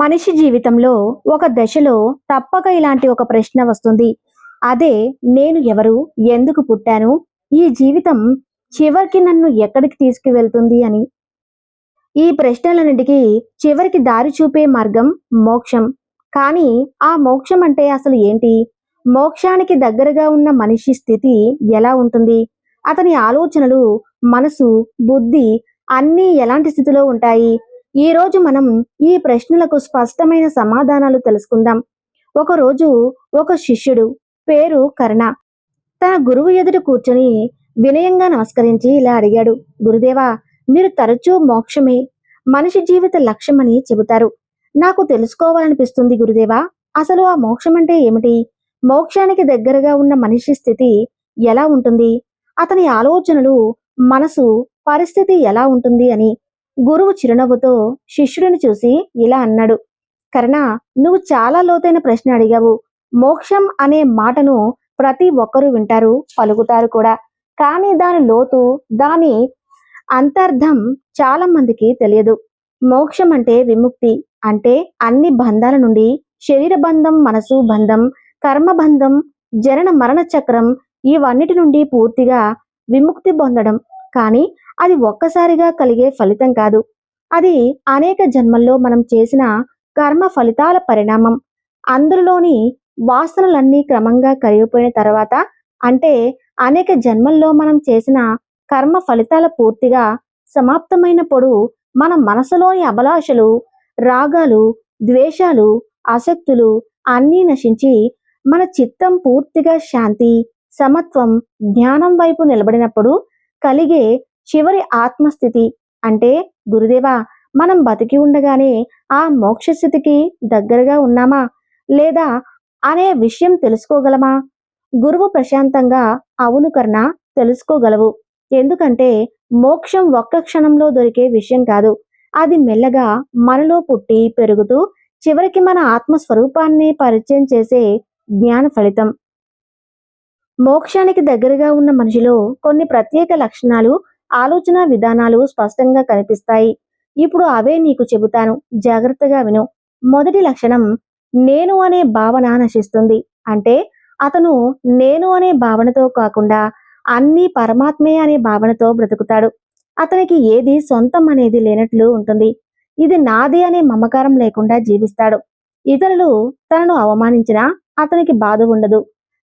మనిషి జీవితంలో ఒక దశలో తప్పక ఇలాంటి ఒక ప్రశ్న వస్తుంది. అదే నేను ఎవరు ఎందుకు పుట్టాను ఈ జీవితం చివరికి నన్ను ఎక్కడికి తీసుకువెళ్తుంది అని. ఈ ప్రశ్నలన్నిటికీ చివరికి దారి చూపే మార్గం మోక్షం. కానీ ఆ మోక్షం అంటే అసలు ఏంటి? మోక్షానికి దగ్గరగా ఉన్న మనిషి స్థితి ఎలా ఉంటుంది? అతని ఆలోచనలు మనసు బుద్ధి అన్నీ ఎలాంటి స్థితిలో ఉంటాయి? ఈ రోజు మనం ఈ ప్రశ్నలకు స్పష్టమైన సమాధానాలు తెలుసుకుందాం. ఒకరోజు ఒక శిష్యుడు పేరు కర్ణ. తన గురువు ఎదుట కూర్చొని వినయంగా నమస్కరించి ఇలా అడిగాడు గురుదేవా మీరు తరచూ మోక్షమే మనిషి జీవిత లక్ష్యమని చెబుతారు. నాకు తెలుసుకోవాలనిపిస్తుంది గురుదేవా అసలు ఆ మోక్షం అంటే ఏమిటి? మోక్షానికి దగ్గరగా ఉన్న మనిషి స్థితి ఎలా ఉంటుంది? అతని ఆలోచనలు మనసు పరిస్థితి ఎలా ఉంటుంది? అని గురువు చిరునవ్వుతో శిష్యుడిని చూసి ఇలా అన్నాడు. కర్ణ నువ్వు చాలా లోతైన ప్రశ్న అడిగావు. మోక్షం అనే మాటను ప్రతి ఒక్కరూ వింటారు పలుకుతారు కూడా. కానీ దాని లోతు దాని అంతర్థం చాలా మందికి తెలియదు. మోక్షం అంటే విముక్తి అంటే అన్ని బంధాల నుండి శరీర బంధం మనసు బంధం కర్మ బంధం జనన మరణ చక్రం ఇవన్నిటి నుండి పూర్తిగా విముక్తి పొందడం. కానీ అది ఒక్కసారిగా కలిగే ఫలితం కాదు. అది అనేక జన్మల్లో మనం చేసిన కర్మ ఫలితాల పరిణామం. అందులోని వాసనలన్నీ క్రమంగా కరిగిపోయిన తర్వాత అంటే అనేక జన్మల్లో మనం చేసిన కర్మ ఫలితాల పూర్తిగా సమాప్తమైనప్పుడు మన మనసులోని అభిలాషలు రాగాలు ద్వేషాలు ఆసక్తులు అన్నీ నశించి మన చిత్తం పూర్తిగా శాంతి సమత్వం జ్ఞానం వైపు నిలబడినప్పుడు కలిగే చివరి ఆత్మస్థితి అంటే గురుదేవా మనం బతికి ఉండగానే ఆ మోక్ష స్థితికి దగ్గరగా ఉన్నామా? లేదా అనే విషయం తెలుసుకోగలమా? గురువు ప్రశాంతంగా అవును కర్ణ తెలుసుకోగలవు. ఎందుకంటే మోక్షం ఒక్క క్షణంలో దొరికే విషయం కాదు. అది మెల్లగా మనలో పుట్టి పెరుగుతూ చివరికి మన ఆత్మస్వరూపాన్ని పరిచయం చేసే జ్ఞాన ఫలితం. మోక్షానికి దగ్గరగా ఉన్న మనిషిలో కొన్ని ప్రత్యేక లక్షణాలు ఆలోచన విధానాలు స్పష్టంగా కనిపిస్తాయి. ఇప్పుడు అవే నీకు చెబుతాను. జాగ్రత్తగా విను. మొదటి లక్షణం నేను అనే భావన నశిస్తుంది. అంటే అతను నేను అనే భావనతో కాకుండా అన్ని పరమాత్మే అనే భావనతో బ్రతుకుతాడు. అతనికి ఏది సొంతం అనేది లేనట్లు ఉంటుంది. ఇది నాది అనే మమకారం లేకుండా జీవిస్తాడు. ఇతరులు తనను అవమానించినా అతనికి బాధ ఉండదు.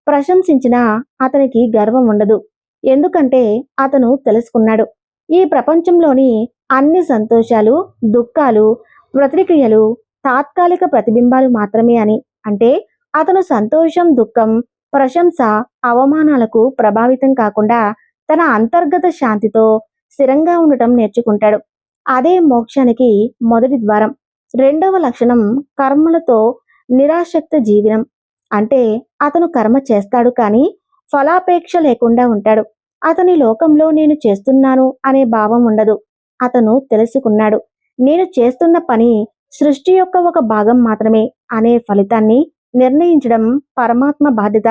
ప్రశంసించినా అతనికి గర్వం ఉండదు. ఎందుకంటే అతను తెలుసుకున్నాడు. ఈ ప్రపంచంలోని అన్ని సంతోషాలు దుఃఖాలు ప్రతిక్రియలు తాత్కాలిక ప్రతిబింబాలు మాత్రమే అని. అంటే అతను సంతోషం దుఃఖం ప్రశంస అవమానాలకు ప్రభావితం కాకుండా తన అంతర్గత శాంతితో స్థిరంగా ఉండటం నేర్చుకుంటాడు. అదే మోక్షానికి మొదటి ద్వారం. రెండవ లక్షణం కర్మలతో నిరాసక్త జీవనం. అంటే అతను కర్మ చేస్తాడు కానీ ఫలాపేక్ష లేకుండా ఉంటాడు. అతని లోకంలో నేను చేస్తున్నాను అనే భావం ఉండదు. అతను తెలుసుకున్నాడు. నేను చేస్తున్న పని సృష్టి యొక్క ఒక భాగం మాత్రమే అనే ఫలితాన్ని నిర్ణయించడం పరమాత్మ బాధ్యత.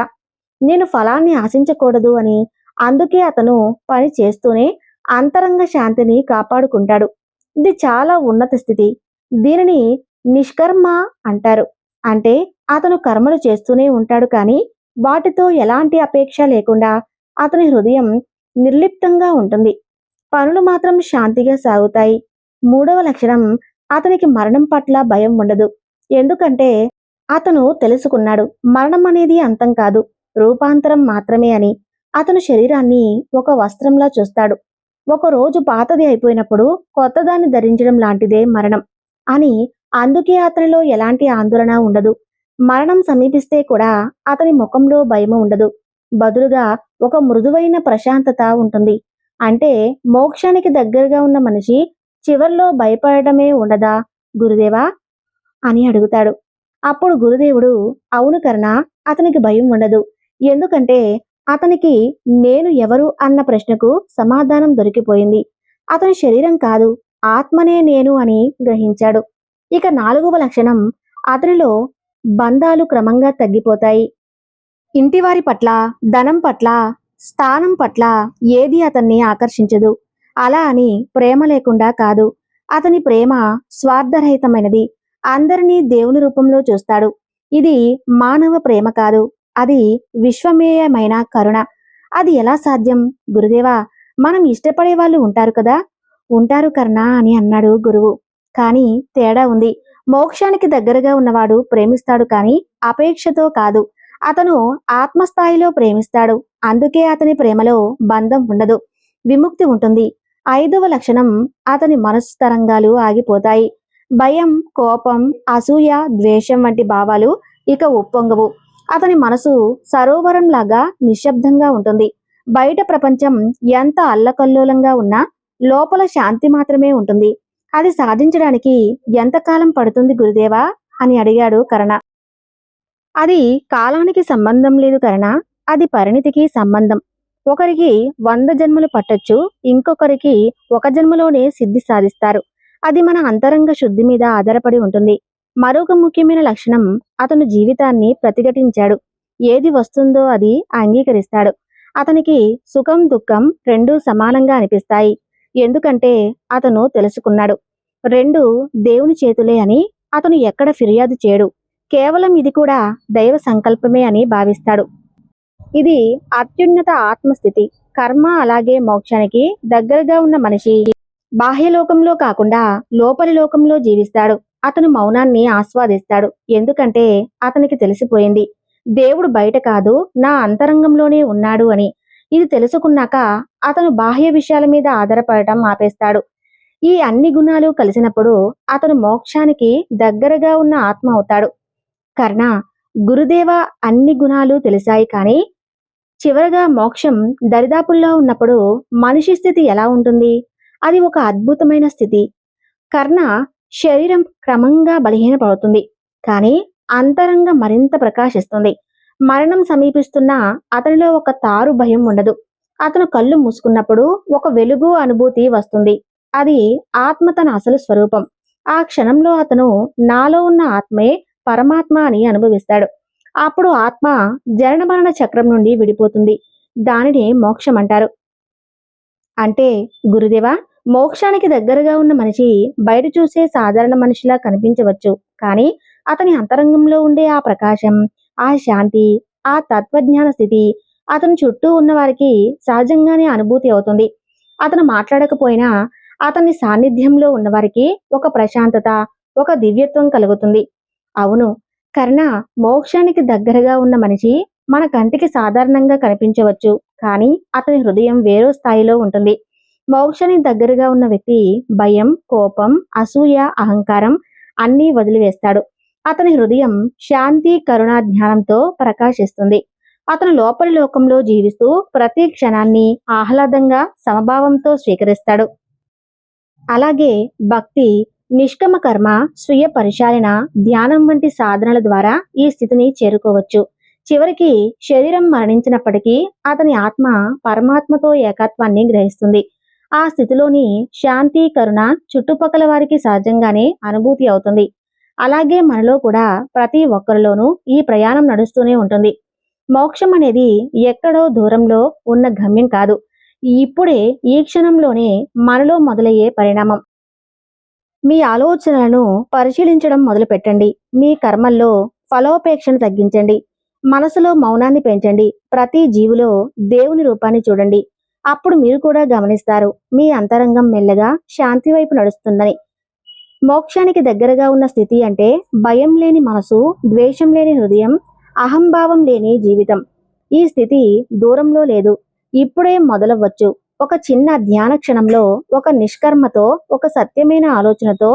నేను ఫలాన్ని ఆశించకూడదు అని అందుకే అతను పని చేస్తూనే అంతరంగ శాంతిని కాపాడుకుంటాడు. ఇది చాలా ఉన్నత స్థితి. దీనిని నిష్కర్మ అంటారు. అంటే అతను కర్మలు చేస్తూనే ఉంటాడు కానీ వాటితో ఎలాంటి అపేక్ష లేకుండా అతని హృదయం నిర్లిప్తంగా ఉంటుంది. పనులు మాత్రం శాంతిగా సాగుతాయి. మూడవ లక్షణం అతనికి మరణం పట్ల భయం ఉండదు. ఎందుకంటే అతను తెలుసుకున్నాడు మరణం అనేది అంతం కాదు రూపాంతరం మాత్రమే అని. అతను శరీరాన్ని ఒక వస్త్రంలా చూస్తాడు. ఒక రోజు పాతది అయిపోయినప్పుడు కొత్తదాన్ని ధరించడం లాంటిదే మరణం అని. అందుకే అతనిలో ఎలాంటి ఆందోళన ఉండదు. మరణం సమీపిస్తే కూడా అతని ముఖంలో భయం ఉండదు. బదులుగా ఒక మృదువైన ప్రశాంతత ఉంటుంది. అంటే మోక్షానికి దగ్గరగా ఉన్న మనిషి చివర్లో భయపడటమే ఉండదా? గురుదేవా? అని అడుగుతాడు. అప్పుడు గురుదేవుడు అవును కర్ణ అతనికి భయం ఉండదు. ఎందుకంటే అతనికి నేను ఎవరు అన్న ప్రశ్నకు సమాధానం దొరికిపోయింది. అతని శరీరం కాదు ఆత్మనే నేను అని గ్రహించాడు. ఇక నాలుగవ లక్షణం అతనిలో బంధాలు క్రమంగా తగ్గిపోతాయి. ఇంటివారి పట్ల ధనం పట్ల స్థానం పట్ల ఏది అతన్ని ఆకర్షించదు. అలా అని ప్రేమ లేకుండా కాదు. అతని ప్రేమ స్వార్థరహితమైనది. అందరినీ దేవుని రూపంలో చూస్తాడు. ఇది మానవ ప్రేమ కాదు. అది విశ్వమేయమైన కరుణ. అది ఎలా సాధ్యం? గురుదేవా మనం ఇష్టపడే వాళ్ళు ఉంటారు కదా? ఉంటారు కర్ణ అని అన్నాడు గురువు. కానీ తేడా ఉంది. మోక్షానికి దగ్గరగా ఉన్నవాడు ప్రేమిస్తాడు కానీ అపేక్షతో కాదు. అతను ఆత్మస్థాయిలో ప్రేమిస్తాడు. అందుకే అతని ప్రేమలో బంధం ఉండదు. విముక్తి ఉంటుంది. ఐదవ లక్షణం అతని మనస్సు తరంగాలు ఆగిపోతాయి. భయం కోపం అసూయ ద్వేషం వంటి భావాలు ఇక ఉప్పొంగవు. అతని మనసు సరోవరం లాగా నిశ్శబ్దంగా ఉంటుంది. బయట ప్రపంచం ఎంత అల్లకల్లోలంగా ఉన్నా లోపల శాంతి మాత్రమే ఉంటుంది. అది సాధించడానికి ఎంతకాలం పడుతుంది గురుదేవా? అని అడిగాడు కరణ. అది కాలానికి సంబంధం లేదు కరణ. అది పరిణితికి సంబంధం. ఒకరికి వంద జన్మలు పట్టొచ్చు ఇంకొకరికి ఒక జన్మలోనే సిద్ధి సాధిస్తారు. అది మన అంతరంగ శుద్ధి మీద ఆధారపడి ఉంటుంది. మరొక ముఖ్యమైన లక్షణం అతను జీవితాన్ని ప్రతిఘటించాడు. ఏది వస్తుందో అది అంగీకరిస్తాడు. అతనికి సుఖం దుఃఖం రెండూ సమానంగా అనిపిస్తాయి. ఎందుకంటే అతను తెలుసుకున్నాడు. రెండు దేవుని చేతులే అని అతను ఎక్కడ ఫిర్యాదు చేయడు. కేవలం ఇది కూడా దైవ సంకల్పమే అని భావిస్తాడు. ఇది అత్యున్నత ఆత్మస్థితి. కర్మ అలాగే మోక్షానికి దగ్గరగా ఉన్న మనిషి బాహ్యలోకంలో కాకుండా లోపలి లోకంలో జీవిస్తాడు. అతను మౌనాన్ని ఆస్వాదిస్తాడు. ఎందుకంటే అతనికి తెలిసిపోయింది. దేవుడు బయట కాదు నా అంతరంగంలోనే ఉన్నాడు అని. ఇది తెలుసుకున్నాక అతను బాహ్య విషయాల మీద ఆధారపడటం ఆపేస్తాడు. ఈ అన్ని గుణాలు కలిసినప్పుడు అతను మోక్షానికి దగ్గరగా ఉన్న ఆత్మ అవుతాడు. కర్ణ గురుదేవ అన్ని గుణాలు తెలిసాయి కానీ చివరగా మోక్షం దరిదాపుల్లో ఉన్నప్పుడు మనిషి స్థితి ఎలా ఉంటుంది? అది ఒక అద్భుతమైన స్థితి. కర్ణ శరీరం క్రమంగా బలహీనపడుతుంది కానీ అంతరంగ మరింత ప్రకాశిస్తుంది. మరణం సమీపిస్తున్న అతనిలో ఒక తారు భయం ఉండదు. అతను కళ్ళు మూసుకున్నప్పుడు ఒక వెలుగు అనుభూతి వస్తుంది. అది ఆత్మ తన అసలు స్వరూపం. ఆ క్షణంలో అతను నాలో ఉన్న ఆత్మే పరమాత్మ అని అనుభవిస్తాడు. అప్పుడు ఆత్మ జరణ మరణ చక్రం నుండి విడిపోతుంది. దానిని మోక్షం అంటారు. అంటే గురుదేవా మోక్షానికి దగ్గరగా ఉన్న మనిషి బయట చూసే సాధారణ మనిషిలా కనిపించవచ్చు. కానీ అతని అంతరంగంలో ఉండే ఆ ప్రకాశం ఆ శాంతి ఆ తత్వజ్ఞాన స్థితి అతని చుట్టూ ఉన్న వారికి సహజంగానే అనుభూతి అవుతుంది. అతను మాట్లాడకపోయినా అతని సాన్నిధ్యంలో ఉన్నవారికి ఒక ప్రశాంతత ఒక దివ్యత్వం కలుగుతుంది. అవును కర్ణ మోక్షానికి దగ్గరగా ఉన్న మనిషి మన కంటికి సాధారణంగా కనిపించవచ్చు కానీ అతని హృదయం వేరో స్థాయిలో ఉంటుంది. మోక్షానికి దగ్గరగా ఉన్న వ్యక్తి భయం కోపం అసూయ అహంకారం అన్నీ వదిలివేస్తాడు. అతని హృదయం శాంతి కరుణ జ్ఞానంతో ప్రకాశిస్తుంది. అతను లోపలి లోకంలో జీవిస్తూ ప్రతి క్షణాన్ని ఆహ్లాదంగా సమభావంతో స్వీకరిస్తాడు. అలాగే భక్తి నిష్కమ కర్మ స్వీయ పరిశాలన ధ్యానం వంటి సాధనల ద్వారా ఈ స్థితిని చేరుకోవచ్చు. చివరికి శరీరం మరణించినప్పటికీ అతని ఆత్మ పరమాత్మతో ఏకత్వాన్ని గ్రహిస్తుంది. ఆ స్థితిలోని శాంతి కరుణ చుట్టుపక్కల వారికి సహజంగానే అనుభూతి అవుతుంది. అలాగే మనలో కూడా ప్రతి ఒక్కరిలోనూ ఈ ప్రయాణం నడుస్తూనే ఉంటుంది. మోక్షం అనేది ఎక్కడో దూరంలో ఉన్న గమ్యం కాదు. ఇప్పుడే ఈ క్షణంలోనే మనలో మొదలయ్యే పరిణామం. మీ ఆలోచనలను పరిశీలించడం మొదలుపెట్టండి. మీ కర్మల్లో ఫలోపేక్షను తగ్గించండి. మనసులో మౌనాన్ని పెంచండి. ప్రతి జీవులో దేవుని రూపాన్ని చూడండి. అప్పుడు మీరు కూడా గమనిస్తారు. మీ అంతరంగం మెల్లగా శాంతి వైపు నడుస్తుందని. మోక్షానికి దగ్గరగా ఉన్న స్థితి అంటే భయం లేని మనసు ద్వేషం లేని హృదయం అహంభావం లేని జీవితం. ఈ స్థితి దూరంలో లేదు. ఇప్పుడే మొదలవ్వచ్చు. ఒక చిన్న ధ్యాన క్షణంలో ఒక నిష్కర్మతో ఒక సత్యమైన ఆలోచనతో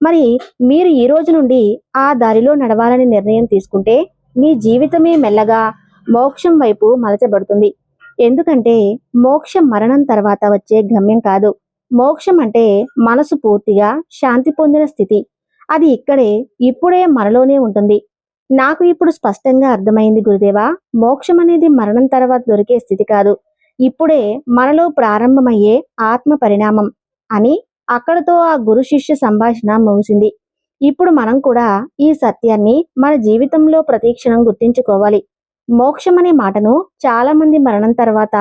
మరి మీరు ఈ రోజు నుండి ఆ దారిలో నడవాలని నిర్ణయం తీసుకుంటే మీ జీవితమే మెల్లగా మోక్షం వైపు మలచబడుతుంది. ఎందుకంటే మోక్షం మరణం తర్వాత వచ్చే గమ్యం కాదు. మోక్షం అంటే మనసు పూర్తిగా శాంతి పొందిన స్థితి. అది ఇక్కడే ఇప్పుడే మనలోనే ఉంటుంది. నాకు ఇప్పుడు స్పష్టంగా అర్థమైంది గురుదేవా మోక్షం అనేది మరణం తర్వాత దొరికే స్థితి కాదు. ఇప్పుడే మనలో ప్రారంభమయ్యే ఆత్మ పరిణామం అని అక్కడతో ఆ గురు శిష్య సంభాషణ ముగిసింది. ఇప్పుడు మనం కూడా ఈ సత్యాన్ని మన జీవితంలో ప్రతీక్షణం గుర్తించుకోవాలి. మోక్షం అనే మాటను చాలా మంది మరణం తర్వాత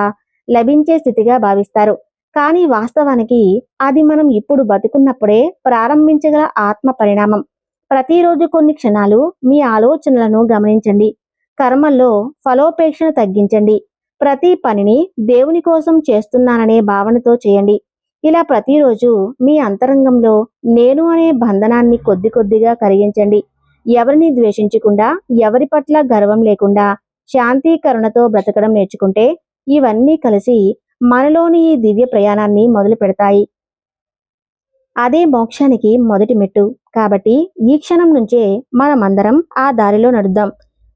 లభించే స్థితిగా భావిస్తారు. కానీ వాస్తవానికి అది మనం ఇప్పుడు బతుకున్నప్పుడే ప్రారంభించగల ఆత్మ పరిణామం. ప్రతిరోజు కొన్ని క్షణాలు మీ ఆలోచనలను గమనించండి. కర్మల్లో ఫలోపేక్షను తగ్గించండి. ప్రతి పనిని దేవుని కోసం చేస్తున్నాననే భావనతో చేయండి. ఇలా ప్రతిరోజు మీ అంతరంగంలో నేను అనే బంధనాన్ని కొద్ది కొద్దిగా కరిగించండి. ఎవరిని ద్వేషించకుండా ఎవరి పట్ల గర్వం లేకుండా శాంతి కరుణతో బ్రతకడం నేర్చుకుంటే ఇవన్నీ కలిసి మనలోని ఈ దివ్య ప్రయాణాన్ని మొదలు పెడతాయి. అదే మోక్షానికి మొదటి మెట్టు. కాబట్టి ఈ క్షణం నుంచే మనమందరం ఆ దారిలో నడుద్దాం.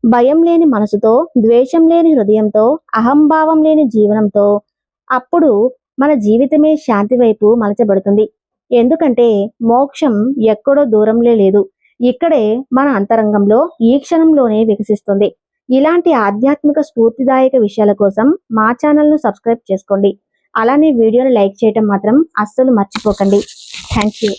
భయం లేని మనసుతో ద్వేషం లేని హృదయంతో అహంభావం లేని జీవనంతో అప్పుడు మన జీవితమే శాంతి వైపు మలచబడుతుంది. ఎందుకంటే మోక్షం ఎక్కడో దూరంలో లేదు. ఇక్కడే మన అంతరంగంలో ఈ క్షణంలోనే వికసిస్తుంది. ఇలాంటి ఆధ్యాత్మిక స్ఫూర్తిదాయక విషయాల కోసం మా ఛానల్ను సబ్స్క్రైబ్ చేసుకోండి. అలానే వీడియోను లైక్ చేయటం మాత్రం అస్సలు మర్చిపోకండి. Thank you.